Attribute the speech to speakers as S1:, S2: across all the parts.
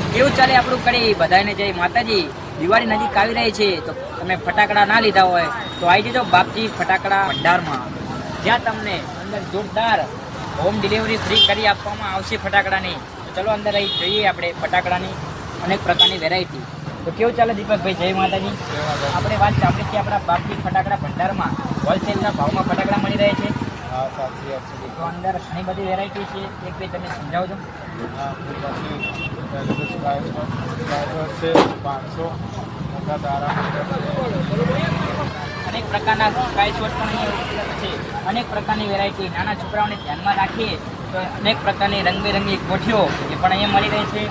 S1: તો કેવું ચાલે આપણું કડી? બધાને જય માતાજી. દિવાળી નજીક આવી રહી છે તો તમે ફટાકડા ના લીધા હોય તો આવી જજો બાપજી ફટાકડા ભંડારમાં. જ્યાં તમને અંદર જોરદાર હોમ ડિલિવરી ફ્રી કરી આપવામાં આવશે ફટાકડાની. તો ચલો અંદર અહીં જોઈએ આપણે ફટાકડાની અનેક પ્રકારની વેરાયટી તો કેવું ચાલે દીપકભાઈ? જય માતાજી. આપણે વાત સાંભળી છે આપણા બાપજી ફટાકડા ભંડારમાં હોલસેલના ભાવમાં ફટાકડા મળી રહે છે.
S2: હા સાચી વાત છે.
S1: તો અંદર ઘણી બધી વેરાયટી છે. એક બે તમે સમજાવજો.
S2: છે પાંચસો. મોટા તારા
S1: અનેક પ્રકારના સ્કાય શોટ પણ અહીંયા ઉપલબ્ધ છે. અનેક પ્રકારની વેરાયટી નાના છોકરાઓને ધ્યાનમાં રાખીએ તો અનેક પ્રકારની રંગબેરંગી કોઠીઓ એ પણ અહીંયા મળી રહે છે.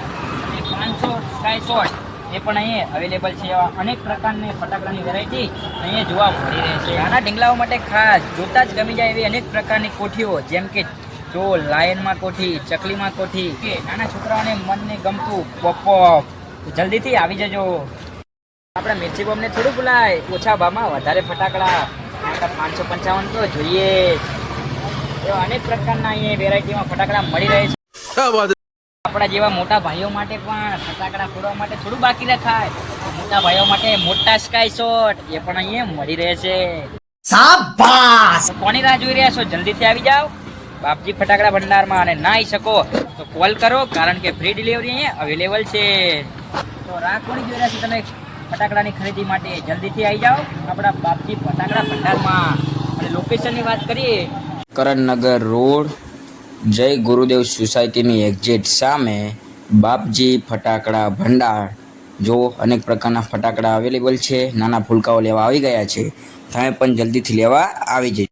S1: પાંચસો સ્કાય શોટ એ પણ અહીંયા અવેલેબલ છે. એવા અનેક પ્રકારની ફટાકડાની વેરાયટી અહીંયા જોવા મળી રહે છે. નાના ઢીંગલાઓ માટે ખાસ જોતા જ ગમી જાય એવી અનેક પ્રકારની કોઠીઓ, જેમ કે જો લાયનમાં કોઠી, ચકલીમાં કોઠી, કે નાના છોકરાઓને મનને ગમતું પોપોપ જલ્દીથી આવી જજો. આપણે મિર્ચી બોમને થોડું બોલાય ઓછા ભાવમાં વધારે ફટાકડા. પાંચસો પંચાવન તો જોઈએ. એવા અનેક પ્રકારના અહીંયા વેરાયટીમાં ફટાકડા મળી રહે છે. આપણા જેવા મોટા ભાઈઓ માટે પણ ફટાકડા ફોડવા માટે થોડું બાકી રખાય. મોટા ભાઈઓ માટે મોટા સ્કાય શોટ એ પણ અહીંયા મળી રહે છે. કોની રાહ જોઈ રહ્યા છો? જલ્દીથી આવી જાઓ. બાપજી ફટાકડા ભંડારમાં અને ના આવી શકો. તો કોલ કરો કારણ કે ફ્રી ડિલિવરી અહીંયા અવેલેબલ છે. તો રાહ કોની જોઈ રહ્યા છો તમે ફટાકડાની ખરીદી માટે? જલ્દીથી આવી જાઓ આપણા બાપજી ફટાકડા ભંડારમાં. અને લોકેશનની વાત કરીએ.
S3: કરણનગર રોડ જય ગુરુદેવ સોસાયટીની એક્ઝેટ સામે બાપજી ફટાકડા ભંડાર. જો અનેક પ્રકારના ફટાકડા અવેલેબલ છે, નાના ફુલકાઓ લેવા આવી ગયા છે, તમે પણ જલ્દીથી લેવા આવી જજો.